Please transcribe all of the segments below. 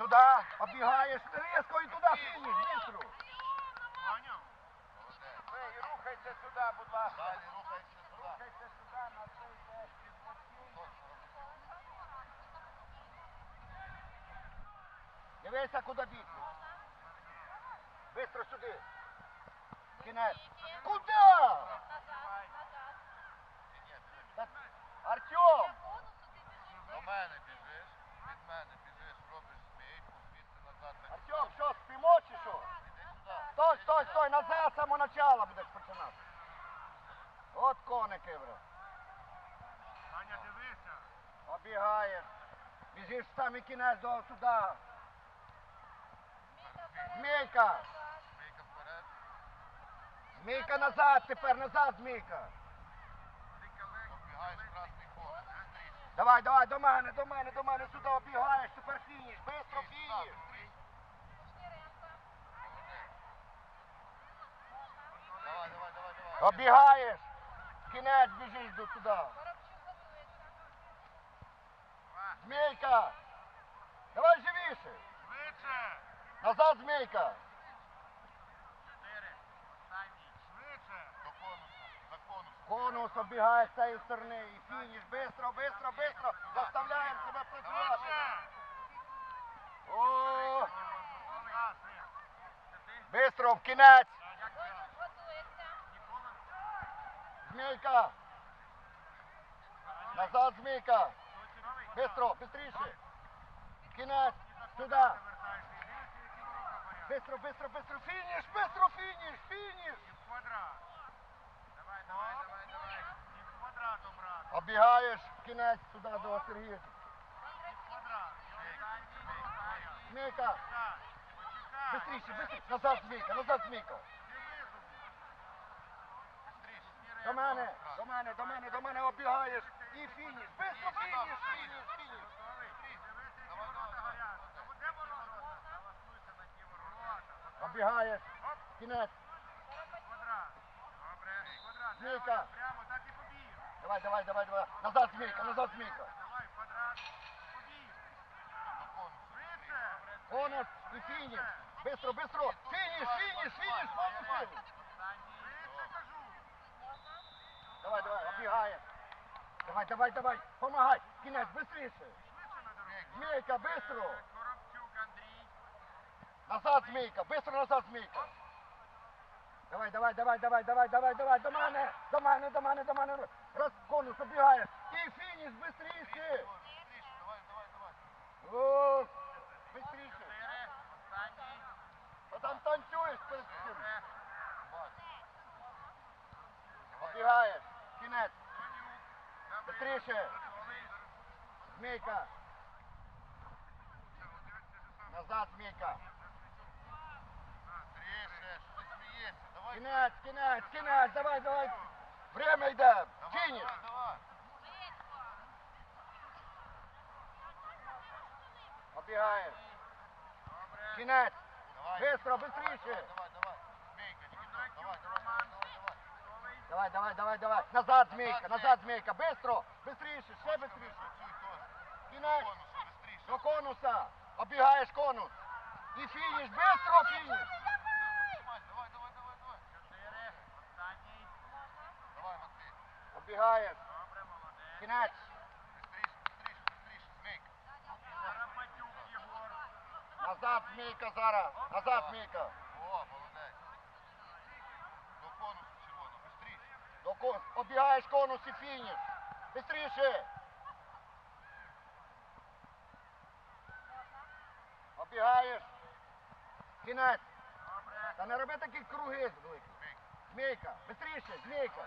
Сюда, оббігаєш, різко і туди, фініш, бистро. Ви, і рухайся сюди, будь ласка. Далі рухайся туди. Рухайся сюди, на цей теж Дивися, куди бігти. Бистро сюди. Кінець. Куди? Артем! До мене біжиш, від мене біжиш, робиш змійку, звідси назад. так Артем, що, спимо чи що? Іди сюди. Стой, стой, стой, назад з самого начала будеш починати. От коники, бро. Саня, дивися. Обігаєш. Біжиш в самий кінець до туди. Змійка! Змійка вперед. Змійка назад тепер, назад, змійка. Оббігаєш красний конус. Быстріше. Давай, давай, до мене, до мене, до мене, сюди обігаєш, тепер фініш, бистро Быстрій, фініш. сюди, быстрій. Молодець. Давай, давай, давай, давай. Обігаєш. Кінець біжиш до туди. Змійка! Давай живіше. Швидше. Назад, змійка. Чотири. Швидше. До конуса, за конусом. Конус обігає з цієї сторони. І фініш. Бистро, бистро, бистро. Заставляємо себе працювати. О. Бистро, в кінець. Змійка. Назад, змійка. Бистро, бистріше. Кінець. Сюди. Бистро, бистро, бистро. Фініш, бистро, фініш, фініш. Квадрат. Давай, давай, давай, давай. Квадрат, брат. Обігаєш кінець туди до Сергія. Змійка. Бистріше, бистріше. Назад, змійка, назад, змійка. До мене, до мене, до мене, до мене обігаєш. І фініш. Бистро, фініш, фініш, фініш. Оп, Кінець. квадрат. Добре, квадрат. Змійка. Прямо так і побіг. Давай, давай, давай, давай. Назад, змійка, назад, змійка. Давай, квадрат. Побіг. Швидше. Конус і фініш. Бистро, бистро. Фініш, фініш, фініш. Фініш. Швидше, кажу. Давай, давай, обігаєш. Давай, давай, давай. Помагай. Кінець. Швидше. Змійка, бистро. Коробчук Андрій. Назад, змійка, бистро назад, змійка. Давай, давай, давай, давай, давай, давай, давай, до мене, до мене, до мене, до мене. Раз конус обігаєш. І фініш. Быстріше, давай, давай, давай. О, бистріше. Чотири. Останній. А там танцюєш перед цим. Добре. Бач. Обігаєш. Кінець. Конюк. Добре. Бистріше. Готовий. Змійка. Назад, змійка. Быстріше, що ти смієшся? Давай. Кінець, кінець, кінець, давай, давай. Время йде. Давай, Фініш. давай, давай. Обігаєш. Добре. Кінець. Давай. Бистро, Давай, бистріше. давай, давай. Змійка, тільки так. Давай, давай, Роман. давай, давай. Готовий. Давай, давай, давай, давай. Назад, змійка, назад, змійка. Бистро, бистріше, ще бистріше. Працюй теж. Кінець. Конусу, быстріше. До конуса. Обігаєш конус. І фініш, бистро фініш. Давай, давай, давай, давай, давай. Чотири. Останній. Давай, Матвій. Обігаєш. Добре, молодець. Кінець. Быстріше, быстріше, быстріше. Змійка. Карапатюк Єгор. Назад, змійка зараз. Назад, змійка. Обігаєш конус і фініш. Бистріше. Обігаєш. Кінець. Та не роби такі круги. Змійка. Бистріше, змійка.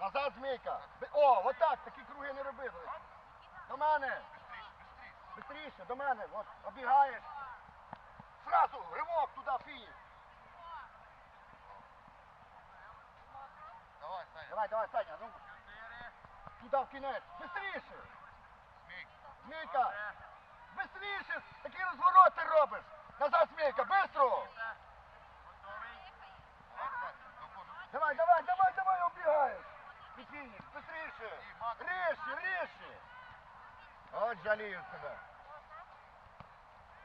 Назад, змійка. О, отак, такі круги не роби. До мене. Бистріше, до мене. От, обігаєш. Сразу, ривок туди, фініш. Давай, Давай, Саня, ну, туди в кінець. Бистріше. Змійка. Бистріше. Такі розвороти робиш. Назад, змійка, бистро. Давай, давай. Давай, давай. І фініш, бистріше. І, Макс. Ріжче, ріжче. От жалію тебе.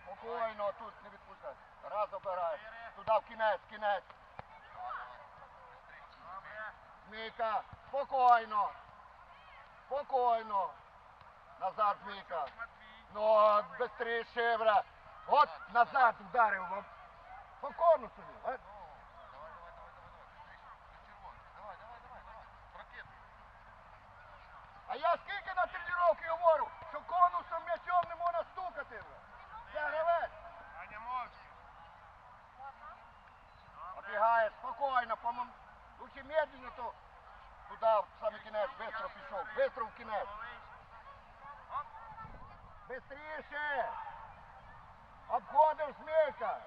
Спокійно, тут не відпускай. Раз обирай. Туди в кінець, кінець. Змійка, спокійно. Спокійно. Назад, Змійка. Ну, быстрее, бра. От назад ударив. вам. Спокійно собі. а? Я скільки на тренування говорю, що конусом м'ячом не можна стукати. Це гравець. Аня мовчки. Оббігає спокійно, по-моєму Лучше медленно, то туди, в самий кінець, швидко пішов. Швидко в кінець. Оп. Быстріше! Обходиш змійка!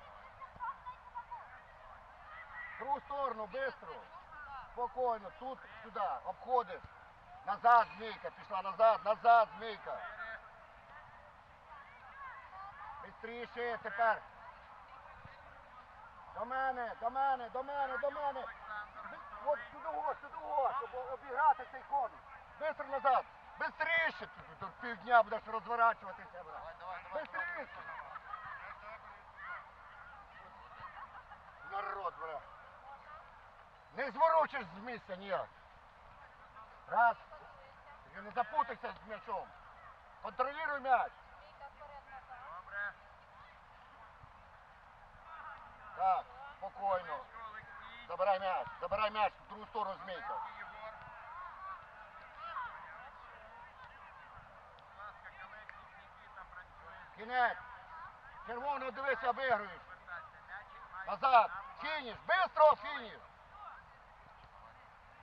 В другу сторону, быстро! Спокійно, тут, сюди, обходиш. Назад, змійка, пішла назад, назад, змійка. Быстріше тепер. До мене, до мене, до мене, до мене. От сюди, ось, сюди, ось, щоб обіграти цей конус. Быстро назад. Быстріше. Ти тут півдня будеш розворачуватися, брат. Давай, давай, давай. Быстріше. Народ, брат. Не зворочиш з місця ніяк. Раз. Тільки не запутайся з м'ячом. Контролюй м'яч. Добре. Так, спокійно. Забирай м'яч, забирай м'яч в другу сторону змійка. Кінець. Червоно дивися, виграєш. Назад. Фініш. Бистро фініш.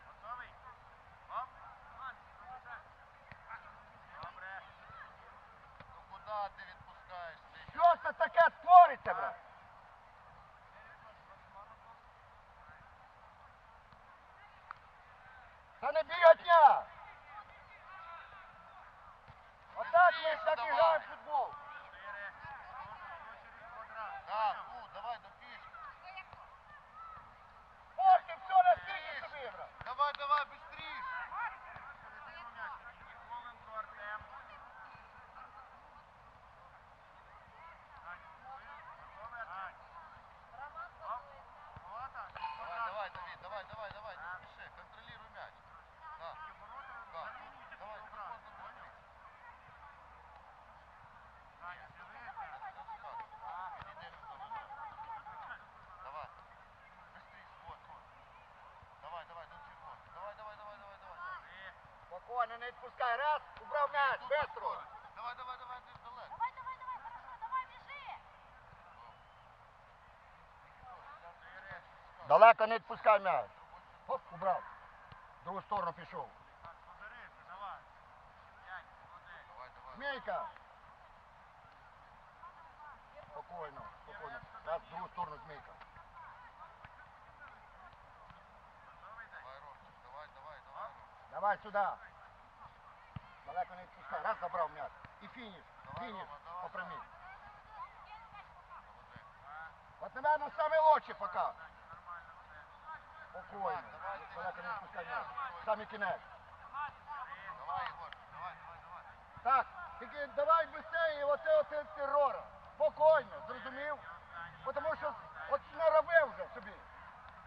Готовий? Оп. Добре. Ну куди ти відпускаєш цей Що це таке твориться, брат? Це не біготня. Отак ми так і граємо футбол. Спокійно, не відпускай. Раз, убрав м'яч, Тут Давай, давай, давай, ти далеко. Давай, давай, давай, хорошо, давай, біжи. Далеко не відпускай м'яч. Оп, убрав. В другу сторону пішов. Змійка. Спокійно, спокійно. Раз, в другу сторону змійка. Давай, Ромчик, давай, давай, давай, Ромчик. Давай сюди. Далеко не відпускай. Раз, забрав м'яч. І фініш. Фініш. По прямій. От, самый лучший пока. Нормально все. Спокійно. Далеко не відпускай м'яч. Самі кінець. Давай, Ігор, давай, давай, давай. Так, тільки давай швидше і оце оце терора. Спокійно, зрозумів? Тому що от наробив вже собі.